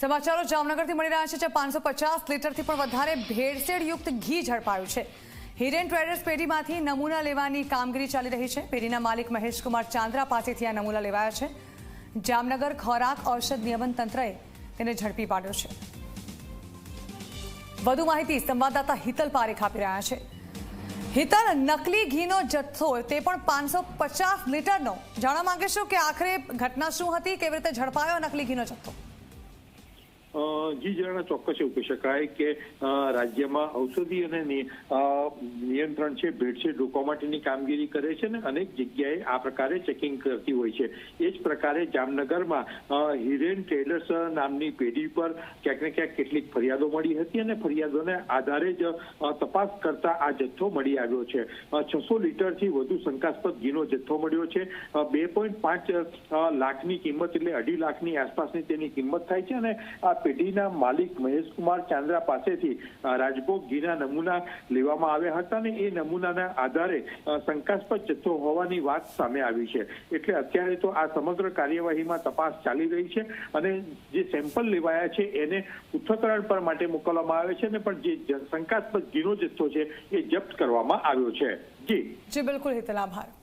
સમાચારો જામનગરથી મળી રહ્યા છે જે પાંચસો પચાસ લીટરથી પણ વધારે ભેળસેળયુક્ત ઘી ઝડપાયું છે. હિરેન ટ્રેડર્સ પેઢીમાંથી નમૂના લેવાની કામગીરી ચાલી રહી છે. પેઢીના માલિક મહેશકુમાર ચાંદ્રા પાસેથી આ નમૂના લેવાયા છે. જામનગર ખોરાક ઔષધ નિયમન તંત્રએ તેને ઝડપી પાડ્યો છે. વધુ માહિતી સંવાદદાતા હિતલ પારેખ આપી રહ્યા છે. હિતલ, નકલી ઘીનો જથ્થો તે પણ પાંચસો પચાસ લીટરનો. જાણવા માંગીશું કે આખરે ઘટના શું હતી? કેવી રીતે ઝડપાયો નકલી ઘીનો જથ્થો? અ, જણા ચોક્કસ એવું કહી શકાય કે રાજ્યમાં ઔષધિ અને નિયંત્રણ છે ભેળસેળ રોકવા માટેની કામગીરી કરે છે ને અનેક જગ્યાએ આ પ્રકારે ચેકિંગ કરતી હોય છે. એ જ પ્રકારે જામનગરમાં હિરેન ટ્રેડર્સ નામની પેઢી પર ક્યાંક ને ક્યાંક કેટલીક ફરિયાદો મળી હતી અને ફરિયાદોને આધારે જ તપાસ કરતા આ જથ્થો મળી આવ્યો છે. છસો લીટરથી વધુ શંકાસ્પદ ઘીનો જથ્થો મળ્યો છે. બે પોઈન્ટ પાંચ લાખની કિંમત એટલે અઢી લાખની આસપાસની તેની કિંમત થાય છે અને આ પેઢીના માલિક મહેશકુમાર ચાંદ્રા પાસેથી રાજભોગ ઘીના નમૂના લેવામાં આવ્યા હતા અને એ નમૂનાના આધારે શંકાસ્પદ જથ્થો હોવાની વાત સામે આવી છે. એટલે અત્યારે તો આ સમગ્ર કાર્યવાહીમાં તપાસ ચાલી રહી છે અને જે સેમ્પલ લેવાયા છે એને પૃથ્થકરણ પર માટે મોકલવામાં આવે છે ને પણ જે, શંકાસ્પદ ઘીનો જથ્થો છે એ જપ્ત કરવામાં આવ્યો છે. જી. જી, બિલકુલ હિતલ, આભાર.